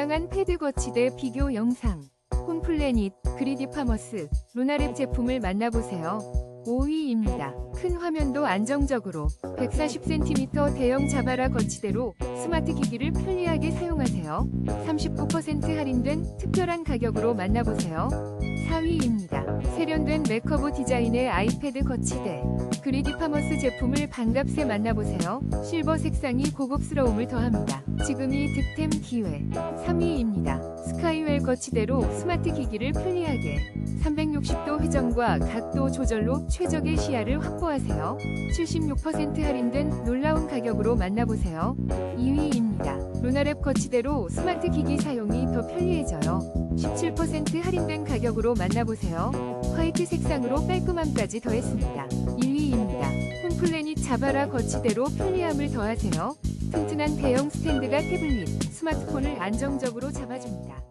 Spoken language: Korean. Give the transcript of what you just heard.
다양한 패드 거치대 비교 영상. 홈플래닛, 그리디파머스, 루나랩 제품을 만나보세요. 5위입니다. 큰 화면도 안정적으로 140cm 대형 자바라 거치대로 스마트 기기를 편리하게 사용하세요. 39% 할인된 특별한 가격으로 만나보세요. 4위입니다. 세련된 메커브 디자인의 아이패드 거치대. 그리디 파머스 제품을 반값에 만나보세요. 실버 색상이 고급스러움을 더합니다. 지금이 득템 기회. 3위입니다. 스카이웰 거치대로 스마트 기기를 편리하게 360도 회전과 각도 조절로 최적의 시야를 확보하세요. 76% 할인된 놀라운 가격으로 만나보세요. 2위입니다. 루나랩 거치대로 스마트 기기 사용이 더 편리해져요. 17% 할인된 가격으로 만나보세요. 화이트 색상으로 깔끔함까지 더했습니다. 1위입니다. 홈플래닛 자바라 거치대로 편리함을 더하세요. 튼튼한 대형 스탠드가 태블릿, 스마트폰을 안정적으로 잡아줍니다.